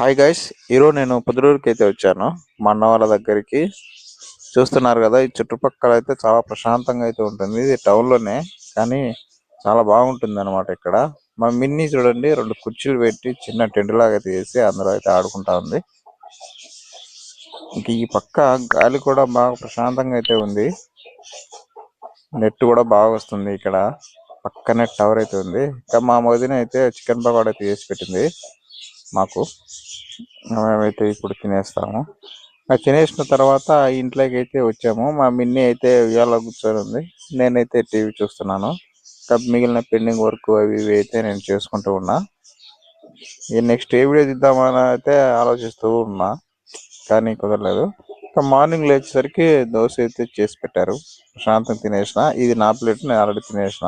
Hi guys ఈరోజు నేను పొద్దుటూరుకి అయితే వచ్చాను. మా అన్న వాళ్ళ దగ్గరికి. చూస్తున్నారు కదా ఈ చుట్టుపక్కల అయితే చాలా ప్రశాంతంగా అయితే ఉంటుంది. ఇది టౌన్లోనే కానీ చాలా బాగుంటుంది అనమాట ఇక్కడ. మా మిన్ని చూడండి రెండు కుర్చీలు పెట్టి చిన్న టెంట్ లాగా అయితే వేసి అందులో అయితే ఆడుకుంటా ఉంది. ఇంక ఈ పక్క గాలి కూడా బాగా ప్రశాంతంగా అయితే ఉంది. నెట్ కూడా బాగా వస్తుంది ఇక్కడ. పక్కనే టవర్ అయితే ఉంది. ఇంకా మా వదిన అయితే చికెన్ పకోడా అయితే చేసి పెట్టింది. మాకు. మేమైతే ఇప్పుడు తినేస్తాము. తినేసిన తర్వాత ఇంట్లోకి అయితే వచ్చాము. మా మిన్ని అయితే ఇవాళ కూర్చొని ఉంది నేనైతే టీవీ చూస్తున్నాను. మిగిలిన పెండింగ్ వర్క్ అవి ఇవి అయితే నేను చేసుకుంటూ ఉన్నా. ఈ నెక్స్ట్ ఏ వీడియో తీద్దామని అయితే ఆలోచిస్తూ ఉన్నా. కానీ కుదరలేదు. ఇంకా మార్నింగ్ లేచేసరికి దోశ అయితే చేసి పెట్టారు. ప్రశాంతం తినేసిన. ఇది నా ప్లేట్ నేను ఆల్రెడీ తినేసిన.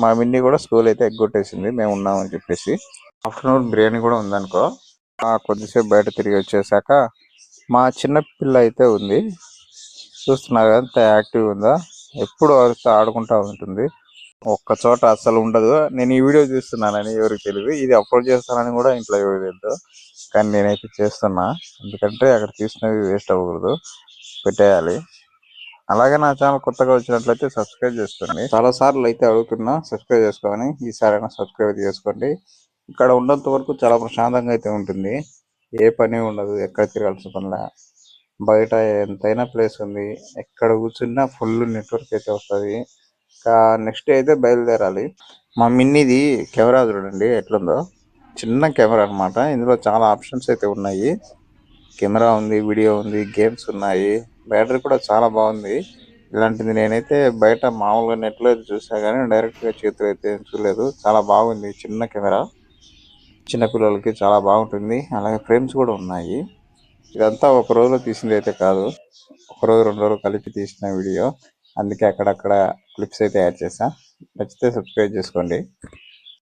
మా మిన్ని కూడా స్కూల్ అయితే ఎగ్గొట్టేసింది. మేము ఉన్నామని చెప్పేసి. ఆఫ్టర్నూన్ బిర్యానీ కూడా ఉందనుకో ఆ కొద్దిసేపు బయట తిరిగి వచ్చేసాక మా చిన్న పిల్ల అయితే ఉంది. చూస్తున్నారు ఎంత యాక్టివ్ ఉందా? ఎప్పుడు అరుస్తూ ఆడుకుంటా ఉంటుంది. ఒక్క చోట అస్సలు ఉండదు. నేను ఈ వీడియో చూస్తున్నానని ఎవరికి తెలియదు ఇది అప్లోడ్ చేస్తానని కూడా ఇంట్లో ఎవరికి తెలియదు కానీ నేనైతే చేస్తున్నా. ఎందుకంటే అక్కడ తీసినవి వేస్ట్ అవ్వకూడదు. పెట్టేయాలి. అలాగే నా ఛానల్ కొత్తగా వచ్చినట్లయితే సబ్స్క్రైబ్ చేసుకోండి. చాలా సార్లు అయితే అడుగుతున్నా సబ్స్క్రైబ్ చేసుకోమని. ఈసారైనా సబ్స్క్రైబ్ చేసుకోండి. ఇక్కడ ఉన్నంత వరకు చాలా ప్రశాంతంగా అయితే ఉంటుంది. ఏ పని ఉండదు. ఎక్కడ తిరగాల్సిన పనిలా. బయట ఎంతైనా ప్లేస్ ఉంది. ఎక్కడ కూర్చున్నా ఫుల్ నెట్వర్క్ అయితే వస్తుంది. ఇంకా నెక్స్ట్ అయితే బయలుదేరాలి. మా మిన్నిది కెమెరా చూడండి. ఎట్లుందో. చిన్న కెమెరా అన్నమాట. ఇందులో చాలా ఆప్షన్స్ అయితే ఉన్నాయి. కెమెరా ఉంది వీడియో ఉంది గేమ్స్ ఉన్నాయి. బ్యాటరీ కూడా చాలా బాగుంది. ఇలాంటిది నేనైతే బయట మామూలుగా నెట్లో అయితే చూసా కానీ డైరెక్ట్గా చేతులు అయితే చూడలేదు. చాలా బాగుంది చిన్న కెమెరా. చిన్న పిల్లలకి చాలా బాగుంటుంది. అలాగే ఫ్రేమ్స్ కూడా ఉన్నాయి. ఇదంతా ఒక రోజులో తీసింది అయితే కాదు. ఒక రోజు రెండు రోజులు కలిపి తీసిన వీడియో. అందుకే అక్కడక్కడ క్లిప్స్ అయితే యాడ్ చేసా నచ్చితే సబ్స్క్రైబ్ చేసుకోండి.